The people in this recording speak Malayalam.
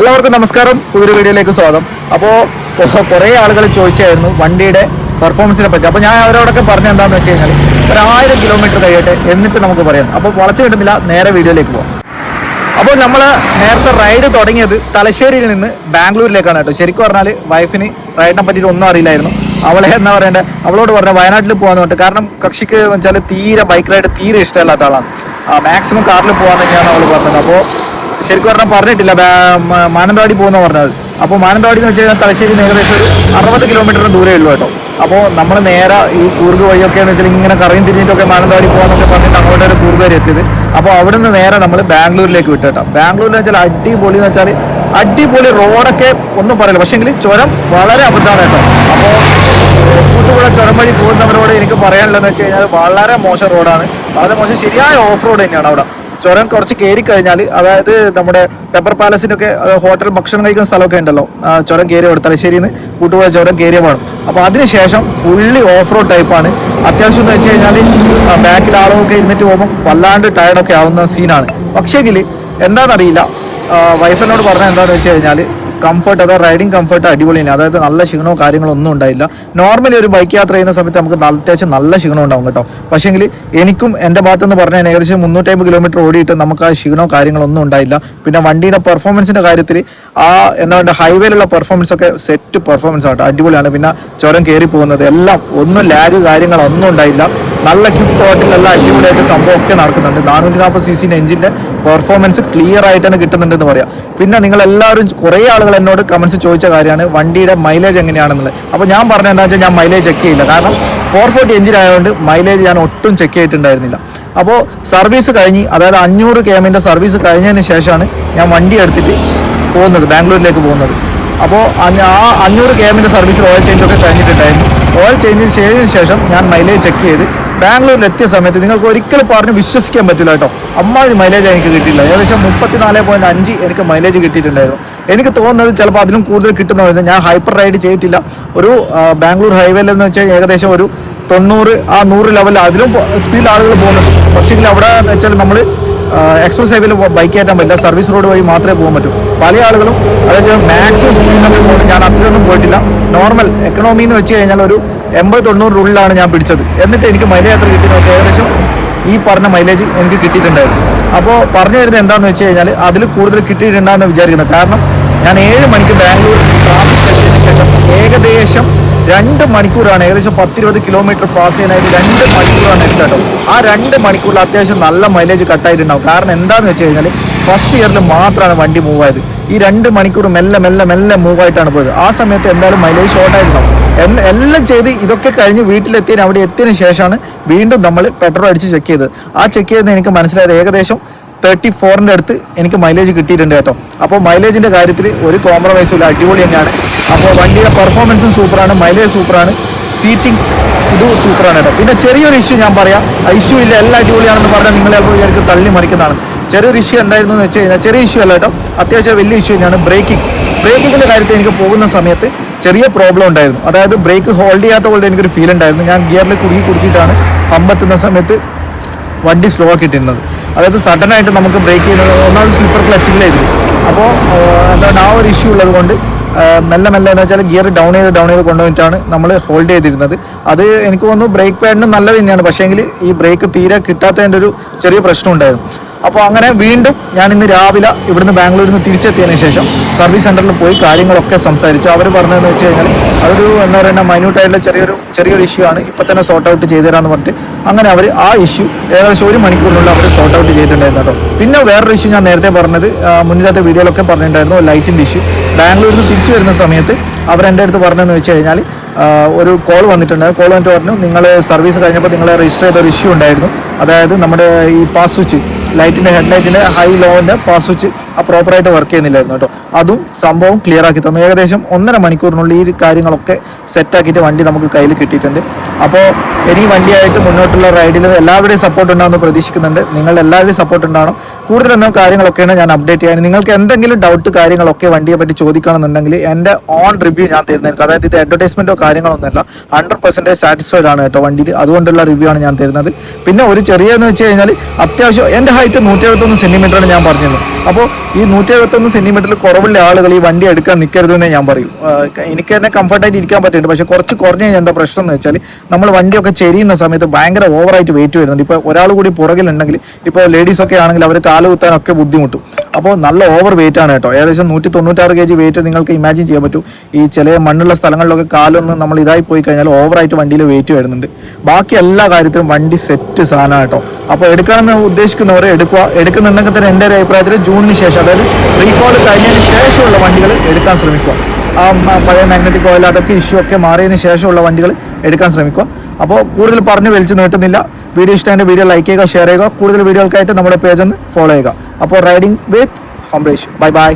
എല്ലാവർക്കും നമസ്കാരം. പുതിയൊരു വീഡിയോയിലേക്ക് സ്വാഗതം. അപ്പോൾ കുറേ ആളുകൾ ചോദിച്ചായിരുന്നു വണ്ടിയുടെ പെർഫോമൻസിനെ പറ്റി. അപ്പോൾ ഞാൻ അവരോടൊക്കെ പറഞ്ഞ എന്താണെന്ന് വെച്ച് കഴിഞ്ഞാൽ ഒരു ആയിരം കിലോമീറ്റർ കഴിയട്ടെ എന്നിട്ട് നമുക്ക് പറയാം. അപ്പോൾ വളച്ചു കിട്ടുന്നില്ല നേരെ വീഡിയോയിലേക്ക് പോകാം അപ്പോൾ നമ്മൾ നേരത്തെ റൈഡ് തുടങ്ങിയത് തലശ്ശേരിയിൽ നിന്ന് ബാംഗ്ലൂരിലേക്കാണ് കേട്ടോ. ശരിക്കും പറഞ്ഞാൽ വൈഫിന് റൈഡിനെ പറ്റിയിട്ട് ഒന്നും അറിയില്ലായിരുന്നു. അവളെ എന്താ പറയണ്ടേ? അവളോട് പറഞ്ഞ വയനാട്ടിൽ പോകാന്ന് പറഞ്ഞിട്ട്. കാരണം കക്ഷിക്ക് വെച്ചാൽ തീരെ ബൈക്ക് റൈഡ് തീരെ ഇഷ്ടമല്ലാത്ത ആളാണ്. മാക്സിമം കാറിൽ പോകാന്ന് തന്നെയാണ് അവൾ പറഞ്ഞത്. അപ്പോൾ ശരിക്കും പറഞ്ഞാൽ പറഞ്ഞിട്ടില്ല. മാനന്തവാടി പോകുന്ന പറഞ്ഞത്. അപ്പോൾ മാനന്തവാടി എന്ന് വെച്ച് കഴിഞ്ഞാൽ തലശ്ശേരി ഏകദേശം ഒരു അറുപത് കിലോമീറ്റർ ദൂരമേ ഉള്ളൂ കേട്ടോ. അപ്പോൾ നമ്മൾ നേരെ ഈ കൂർഗ് വഴിയൊക്കെ എന്ന് വെച്ചാൽ ഇങ്ങനെ കറയും തിരിഞ്ഞിട്ടൊക്കെ മാനന്തവാടി പോകാന്നൊക്കെ പറഞ്ഞിട്ട് അങ്ങോട്ട് ഒരു കൂർഗ് വരെ എത്തിയത്. അപ്പോൾ അവിടെ നിന്ന് നേരെ നമ്മൾ ബാംഗ്ലൂരിലേക്ക് വിട്ടു കേട്ടോ. ബാംഗ്ലൂരിൽ വെച്ചാൽ അടിപൊളി എന്ന് വെച്ചാൽ അടിപൊളി റോഡൊക്കെ ഒന്നും പറയില്ല. പക്ഷേങ്കിൽ ചുരം വളരെ അബദ്ധമാണ് കേട്ടോ. അപ്പോൾ കൂട്ടുപുഴ ചുരം വഴി പോകുന്നവരോട് എനിക്ക് പറയാനുള്ളതെന്ന് വെച്ച് കഴിഞ്ഞാൽ വളരെ മോശം റോഡാണ്. വളരെ മോശം ശരിയായ ഓഫ് റോഡ് തന്നെയാണ് അവിടെ. ചുരം കുറച്ച് കയറി കഴിഞ്ഞാൽ അതായത് നമ്മുടെ പെപ്പർ പാലസിനൊക്കെ ഹോട്ടൽ ഭക്ഷണം കഴിക്കുന്ന സ്ഥലമൊക്കെ ഉണ്ടല്ലോ ചുരം കയറി അവിടെ തലശ്ശേരിയിൽ നിന്ന് കൂട്ടുപോയ ചുരം കയറിയ പോകണം അപ്പോൾ അതിനുശേഷം ഫുള്ളി ഓഫ് റോഡ് ടൈപ്പാണ് അത്യാവശ്യം എന്ന് വെച്ച് കഴിഞ്ഞാൽ ബാക്കിൽ ആളുകളൊക്കെ ഇരുന്നിട്ട് പോകുമ്പോൾ വല്ലാണ്ട് ടയർഡൊക്കെ ആവുന്ന സീനാണ് പക്ഷേങ്കിൽ എന്താണെന്നറിയില്ല വൈഫിനോട് പറഞ്ഞ എന്താണെന്ന് വെച്ച് കഴിഞ്ഞാൽ കംഫർട്ട് അതായത് റൈഡിങ് കംഫർട്ട് അടിപൊളിയാണ്. അതായത് നല്ല ക്ഷീണവും കാര്യങ്ങളോ ഒന്നും ഉണ്ടായില്ല. നോർമലി ഒരു ബൈക്ക് യാത്ര ചെയ്യുന്ന സമയത്ത് നമുക്ക് അത്യാവശ്യം നല്ല ക്ഷീണം ഉണ്ടാവും കേട്ടോ. പക്ഷേങ്കിൽ എനിക്കും എന്റെ ഭാഗത്ത് നിന്ന് പറഞ്ഞാൽ ഏകദേശം മുന്നൂറ്റമ്പത് കിലോമീറ്റർ ഓടിയിട്ട് നമുക്ക് ആ ക്ഷീണവും കാര്യങ്ങളൊന്നും ഉണ്ടായില്ല. പിന്നെ വണ്ടിയുടെ പെർഫോമൻസിന്റെ കാര്യത്തിൽ ആ എന്താ പറയുക ഹൈവേയിലുള്ള പെർഫോമൻസ് ഒക്കെ സെറ്റ് പെർഫോമൻസ് ആട്ടോ. അടിപൊളിയാണ്. പിന്നെ ചുരം കയറി പോകുന്നത് എല്ലാം ഒന്നും ലാഗ് കാര്യങ്ങളൊന്നും ഉണ്ടായില്ല. നല്ല ക്യുക്ക് തോട്ടിലെല്ലാം അടിപൊളിയായിട്ട് സംഭവം ഒക്കെ നടക്കുന്നുണ്ട്. നാനൂറ്റി നാൽപ്പത് സി സിന്റെ എഞ്ചിന്റെ പെർഫോമൻസ് ക്ലിയർ ആയിട്ട് തന്നെ കിട്ടുന്നുണ്ടെന്ന് പറയാം. പിന്നെ നിങ്ങൾ എല്ലാവരും കുറേ ആളുകൾ എന്നോട് കമൻസ് ചോദിച്ച കാര്യമാണ് വണ്ടിയുടെ മൈലേജ് എങ്ങനെയാണെന്നുള്ളത്. അപ്പോൾ ഞാൻ പറഞ്ഞ എന്താ വെച്ചാൽ ഞാൻ മൈലേജ് ചെക്ക് ചെയ്യില്ല. കാരണം ഫോർ ഫോർട്ടി എഞ്ചിൻ ആയതുകൊണ്ട് മൈലേജ് ഞാൻ ഒട്ടും ചെക്ക് ചെയ്തിട്ടുണ്ടായിരുന്നില്ല. അപ്പോൾ സർവീസ് കഴിഞ്ഞ് അതായത് അഞ്ഞൂറ് കെ എമ്മിന്റെ സർവീസ് കഴിഞ്ഞതിന് ശേഷമാണ് ഞാൻ വണ്ടി എടുത്തിട്ട് പോകുന്നത് ബാംഗ്ലൂരിലേക്ക് പോകുന്നത്. അപ്പോൾ ആ അഞ്ഞൂറ് കെ എമ്മിന്റെ സർവീസിൽ ഓയിൽ ചേഞ്ച് ഒക്കെ കഴിഞ്ഞിട്ടുണ്ടായിരുന്നു. ഓയിൽ ചേഞ്ചിന് ശേഷം ഞാൻ മൈലേജ് ചെക്ക് ചെയ്ത് ബാംഗ്ലൂരിൽ എത്തിയ സമയത്ത് നിങ്ങൾക്ക് ഒരിക്കലും പറഞ്ഞ് വിശ്വസിക്കാൻ പറ്റില്ല കേട്ടോ. അമ്മാതിരി മൈലേജ് എനിക്ക് കിട്ടിയില്ല ഏകദേശം മുപ്പത്തിനാല് പോയിന്റ് അഞ്ച് എനിക്ക് മൈലേജ് കിട്ടിയിട്ടുണ്ടായിരുന്നു. എനിക്ക് തോന്നുന്നത് ചിലപ്പോൾ അതിലും കൂടുതൽ കിട്ടുന്നതായിരുന്നു. ഞാൻ ഹൈപ്പർ റൈഡ് ചെയ്തിട്ടില്ല. ഒരു ബാംഗ്ലൂർ ഹൈവേയിൽ എന്ന് വെച്ചാൽ ഏകദേശം ഒരു തൊണ്ണൂറ് ആ നൂറ് ലെവലിൽ അതിലും സ്പീഡിൽ ആളുകൾ പോകുന്നുണ്ട്. പക്ഷേ അവിടെ എന്ന് വെച്ചാൽ നമ്മൾ എക്സ്പ്രസ് ഹൈവേയിൽ ബൈക്ക് കയറ്റാൻ പറ്റില്ല. സർവീസ് റോഡ് വഴി മാത്രമേ പോകാൻ പറ്റൂ. പല ആളുകളും അതായത് മാക്സിമം സ്പീഡിൽ ഞാൻ അത്രയൊന്നും പോയിട്ടില്ല. നോർമൽ എക്കണോമി എന്ന് വെച്ച് കഴിഞ്ഞാൽ ഒരു എൺപത് തൊണ്ണൂറിനുള്ളിലാണ് ഞാൻ പിടിച്ചത്. എന്നിട്ട് എനിക്ക് മൈലേജ് കിട്ടി നോക്കി ഏകദേശം ഈ പറഞ്ഞ മൈലേജ് എനിക്ക് കിട്ടിയിട്ടുണ്ടായിരുന്നു. അപ്പോൾ പറഞ്ഞു വരുന്നത് എന്താണെന്ന് വെച്ച് കഴിഞ്ഞാൽ അതിൽ കൂടുതൽ കിട്ടിയിട്ടുണ്ടാകുന്ന വിചാരിക്കുന്നത് കാരണം ഞാൻ ഏഴ് മണിക്ക് ബാംഗ്ലൂർ ട്രാഫിക് എത്തിയതിനു ശേഷം ഏകദേശം രണ്ട് മണിക്കൂറാണ് ഏകദേശം പത്തിരുപത് കിലോമീറ്റർ പാസ് ചെയ്യാനായിട്ട് രണ്ട് മണിക്കൂറാണ് എടുത്തത് ആ രണ്ട് മണിക്കൂറിൽ അത്യാവശ്യം നല്ല മൈലേജ് കട്ടായിട്ടുണ്ടാവും കാരണം എന്താണെന്ന് വെച്ച് കഴിഞ്ഞാൽ ഫസ്റ്റ് ഇയറിൽ മാത്രമാണ് വണ്ടി മൂവ് ആയത് ഈ രണ്ട് മണിക്കൂർ മെല്ലെ മെല്ലെ മെല്ലെ മൂവ് ആയിട്ടാണ് പോയത്. ആ സമയത്ത് എന്തായാലും മൈലേജ് ഷോർട്ട് ആയിരുന്നു എന്ന- എല്ലാം ചെയ്ത് ഇതൊക്കെ കഴിഞ്ഞ് വീട്ടിലെത്തിയതിന് അവിടെ എത്തിയതിന് ശേഷമാണ് വീണ്ടും നമ്മൾ പെട്രോൾ അടിച്ച് ചെക്ക് ചെയ്തത്. ആ ചെക്ക് ചെയ്തത് എനിക്ക് മനസ്സിലായത് ഏകദേശം തേർട്ടി ഫോറിന്റെ അടുത്ത് എനിക്ക് മൈലേജ് കിട്ടിയിട്ടുണ്ട് കേട്ടോ. അപ്പോൾ മൈലേജിന്റെ കാര്യത്തിൽ ഒരു കോംപ്രമൈസും ഇല്ല. അടിപൊളി തന്നെയാണ്. അപ്പോൾ വണ്ടിയുടെ പെർഫോമൻസും സൂപ്പറാണ് മൈലേജ് സൂപ്പറാണ് സീറ്റിംഗ് ഇത് സൂപ്പറാണ് കേട്ടോ. പിന്നെ ചെറിയൊരു ഇഷ്യൂ ഞാൻ പറയാം. ഇഷ്യൂ ഇല്ല. എല്ലാം അടിപൊളിയാണെന്ന് പറഞ്ഞാൽ നിങ്ങൾ ചിലപ്പോൾ വിചാരിക്കും തള്ളി മറിക്കുന്നതാണ്. ചെറിയൊരു ഇഷ്യൂ എന്തായിരുന്നു എന്ന് വെച്ച് കഴിഞ്ഞാൽ ചെറിയ ഇഷ്യൂ അല്ല കേട്ടോ. അത്യാവശ്യം വലിയ ഇഷ്യൂ തന്നെയാണ് ബ്രേക്കിംഗ് ബ്രേക്കിങ്ങിന്റെ കാര്യത്തിൽ എനിക്ക് പോകുന്ന സമയത്ത് ചെറിയ പ്രോബ്ലം ഉണ്ടായിരുന്നു. അതായത് ബ്രേക്ക് ഹോൾഡ് ചെയ്യാത്ത പോലെ എനിക്കൊരു ഫീൽ ഉണ്ടായിരുന്നു. ഞാൻ ഗിയറിൽ കുടുങ്ങി കുടുക്കിയിട്ടാണ് പമ്പെത്തുന്ന സമയത്ത് വണ്ടി സ്ലോ ആക്കിയിട്ടിരുന്നത് അതായത് സഡൻ ആയിട്ട് നമുക്ക് ബ്രേക്ക് ചെയ്യുന്നത് ഒന്നാമത് സ്ലിപ്പർ ക്ലച്ചിലായിരുന്നു അപ്പോൾ എന്താണ് ആ ഒരു ഇഷ്യൂ ഉള്ളത് കൊണ്ട് മെല്ലെ മെല്ലെ എന്ന് വെച്ചാൽ ഗിയർ ഡൗൺ ചെയ്ത് ഡൗൺ ചെയ്ത് കൊണ്ടുപോയിട്ടാണ് നമ്മൾ ഹോൾഡ് ചെയ്തിരുന്നത്. അത് എനിക്ക് തോന്നുന്നു ബ്രേക്ക് പാഡിന് നല്ലത് തന്നെയാണ്. പക്ഷേങ്കിൽ ഈ ബ്രേക്ക് തീരെ കിട്ടാത്തതിന്റെ ഒരു ചെറിയ പ്രശ്നം ഉണ്ടായിരുന്നു. അപ്പോൾ അങ്ങനെ വീണ്ടും ഞാൻ ഇന്ന് രാവിലെ ഇവിടുന്ന് ബാംഗ്ലൂരിൽ നിന്ന് തിരിച്ചെത്തിയതിന് ശേഷം സർവീസ് സെന്ററിൽ പോയി കാര്യങ്ങളൊക്കെ സംസാരിച്ചു. അവർ പറഞ്ഞതെന്ന് വെച്ച് കഴിഞ്ഞാൽ അതൊരു എന്താ പറയുക മൈന്യൂട്ട് ആയിട്ടുള്ള ചെറിയൊരു ചെറിയൊരു ഇഷ്യൂ ആണ്. ഇപ്പം തന്നെ സോർട്ട് ഔട്ട് ചെയ്തു തരാമെന്ന് പറഞ്ഞിട്ട് അങ്ങനെ അവർ ആ ഇഷ്യൂ ഏകദേശം ഒരു മണിക്കൂറിനുള്ളിൽ അവർ സോർട്ട് ഔട്ട് ചെയ്തിട്ടുണ്ടായിരുന്നു കേട്ടോ. പിന്നെ വേറൊരു ഇഷ്യൂ ഞാൻ നേരത്തെ പറഞ്ഞത് മുന്നിലത്തെ വീഡിയോയിലൊക്കെ പറഞ്ഞിട്ടുണ്ടായിരുന്നു ലൈറ്റിന്റെ ഇഷ്യൂ ബാംഗ്ലൂരിൽ നിന്ന് തിരിച്ചു വരുന്ന സമയത്ത് അവർ എന്റെ അടുത്ത് പറഞ്ഞതെന്ന് വെച്ച് കഴിഞ്ഞാൽ ഒരു കോൾ വന്നിട്ടുണ്ട് കോൾ വന്നിട്ട് പറഞ്ഞു നിങ്ങൾ സർവീസ് കഴിഞ്ഞപ്പോൾ നിങ്ങളെ രജിസ്റ്റർ ചെയ്ത ഒരു ഇഷ്യൂ ഉണ്ടായിരുന്നു. അതായത് നമ്മുടെ ഈ പാസ് സ്വിച്ച് ലൈറ്റിന്റെ ഹെഡ്ലൈറ്റിന്റെ ഹൈ ലോന്റെ പാസ് സ്വിച്ച് ആ പ്രോപ്പറായിട്ട് വർക്ക് ചെയ്യുന്നില്ലായിരുന്നു കേട്ടോ. അതും സംഭവം ക്ലിയർ ആക്കി തന്നു. ഏകദേശം ഒന്നര മണിക്കൂറിനുള്ളിൽ ഈ കാര്യങ്ങളൊക്കെ സെറ്റ് ആക്കിയിട്ട് വണ്ടി നമുക്ക് കയ്യിൽ കിട്ടിയിട്ടുണ്ട്. അപ്പോൾ ഇനി വണ്ടിയായിട്ട് മുന്നോട്ടുള്ള റൈഡിൽ എല്ലാവരുടെയും സപ്പോർട്ട് ഉണ്ടാകുമെന്ന് പ്രതീക്ഷിക്കുന്നുണ്ട്. നിങ്ങൾ എല്ലാവരുടെയും സപ്പോർട്ട് ഉണ്ടാകണം കൂടുതൽ എന്ന കാര്യങ്ങളൊക്കെയാണ് ഞാൻ അപ്ഡേറ്റ് ചെയ്യാൻ. നിങ്ങൾക്ക് എന്തെങ്കിലും ഡൗട്ട് കാര്യങ്ങളൊക്കെ വണ്ടിയെ പറ്റി ചോദിക്കണമെന്നുണ്ടെങ്കിൽ എന്റെ ഓൺ റിവ്യൂ ഞാൻ തരുന്നതായിരിക്കും. അതായത് ഇത് അഡ്വർടൈസ്മെന്റോ കാര്യങ്ങളൊന്നുമല്ല. ഹൺഡ്രഡ് പെർസെന്റേജ് സാറ്റിസ്ഫൈഡ് ആണ് കേട്ടോ വണ്ടിയിൽ. അതുകൊണ്ടുള്ള റിവ്യൂ ആണ് ഞാൻ തരുന്നത്. പിന്നെ ഒരു ചെറിയെന്ന് വെച്ച് കഴിഞ്ഞാൽ അത്യാവശ്യം എന്റെ ഹൈറ്റ് നൂറ്റി എഴുപത്തൊന്ന് സെന്റിമീറ്ററാണ് ഞാൻ പറഞ്ഞത്. അപ്പോൾ ഈ നൂറ്റി എഴുപത്തൊന്ന് സെന്റിമീറ്ററിൽ കുറവുള്ള ആളുകൾ ഈ വണ്ടി എടുക്കാൻ നിൽക്കരുതെന്നേ ഞാൻ പറയും. എനിക്ക് തന്നെ കംഫർട്ടായിട്ട് ഇരിക്കാൻ പറ്റുന്നുണ്ട് പക്ഷെ കുറച്ച് കുറഞ്ഞു കഴിഞ്ഞാൽ എന്താ പ്രശ്നം എന്ന് വെച്ചാൽ നമ്മൾ വണ്ടിയൊക്കെ ചെരിയുന്ന സമയത്ത് ഭയങ്കര ഓവറായിട്ട് വെയിറ്റ് വരുന്നുണ്ട്. ഇപ്പോൾ ഒരാൾ കൂടി പുറകിലുണ്ടെങ്കിൽ ഇപ്പോൾ ലേഡീസൊക്കെ ആണെങ്കിൽ അവർ കാൽ കുത്താനൊക്കെ ബുദ്ധിമുട്ടും. അപ്പോൾ നല്ല ഓവർ വെയിറ്റ് ആണ് കേട്ടോ. ഏകദേശം നൂറ്റി തൊണ്ണൂറ്റാറ് കെ ജി വെയിറ്റ് നിങ്ങൾക്ക് ഇമാജിൻ ചെയ്യാൻ പറ്റും. ഈ ചില മണ്ണുള്ള സ്ഥലങ്ങളിലൊക്കെ കാലൊന്നും നമ്മൾ ഇതായി പോയി കഴിഞ്ഞാൽ ഓവറായിട്ട് വണ്ടിയിൽ വെയിറ്റ് വരുന്നുണ്ട്. ബാക്കി എല്ലാ കാര്യത്തിലും വണ്ടി സെറ്റ് സാധനമാണ് കേട്ടോ. അപ്പോൾ എടുക്കണമെന്ന് ഉദ്ദേശിക്കുന്നവർ എടുക്കുക. എടുക്കുന്നുണ്ടെങ്കിൽ തന്നെ എന്റെ ഒരു അഭിപ്രായത്തിൽ ജൂണിന് ശേഷം അതായത് റീകോൾ കഴിഞ്ഞതിന് ശേഷമുള്ള വണ്ടികൾ എടുക്കാൻ ശ്രമിക്കുക. ആ പഴയ മാഗ്നറ്റിക് ഓയിൽ അതൊക്കെ ഇഷ്യൂ ഒക്കെ മാറിയതിന് ശേഷമുള്ള വണ്ടികൾ എടുക്കാൻ ശ്രമിക്കുക. അപ്പോൾ കൂടുതൽ പറഞ്ഞ് വലിച്ചു നീട്ടുന്നില്ല. വീഡിയോ ഇഷ്ടമായിട്ട് വീഡിയോ ലൈക്ക് ചെയ്യുക ഷെയർ ചെയ്യുക. കൂടുതൽ വീഡിയോകൾക്കായിട്ട് നമ്മുടെ പേജ് ഒന്ന് ഫോളോ ചെയ്യുക. അപ്പോൾ riding with Humresh bye bye